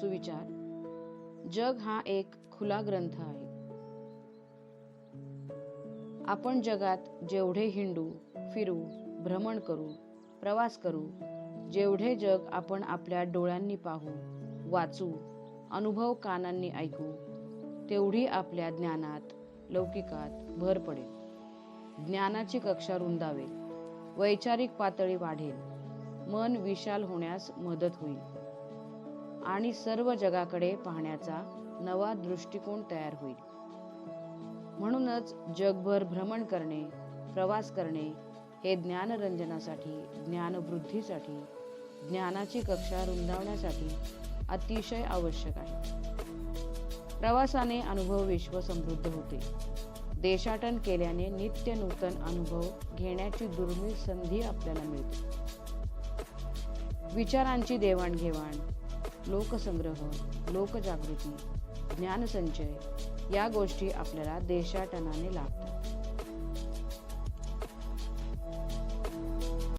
सुविचार. जग हा एक खुला ग्रंथ आहे. आपण जगात जेवढे हिंडू फिरू भ्रमण करू प्रवास करू जेवढे जग आपण आपल्या डोळ्यांनी पाहू वाचू अनुभव कानांनी ऐकू तेवढी आपल्या ज्ञानात लौकिकात भर पडेल. ज्ञानाची कक्षा रुंदावेल. वैचारिक पातळी वाढेल. मन विशाल होण्यास मदत होईल. आणि सर्व जगाकडे पाहण्याचा नवा दृष्टिकोन तयार होईल. म्हणूनच जगभर भ्रमण करणे प्रवास करणे हे ज्ञानरंजनासाठी ज्ञानवृद्धीसाठी ज्ञानाची कक्षा रुंदावण्यासाठी अतिशय आवश्यक आहे. प्रवासाने अनुभव विश्व समृद्ध होते. देशाटन केल्याने नित्य नूतन अनुभव घेण्याची दुर्मिळ संधी आपल्याला मिळते. विचारांची देवाणघेवाण लोकसंग्रह लोकजागृती ज्ञानसंचय या गोष्टी आपल्याला देशाटनाने लाभतात.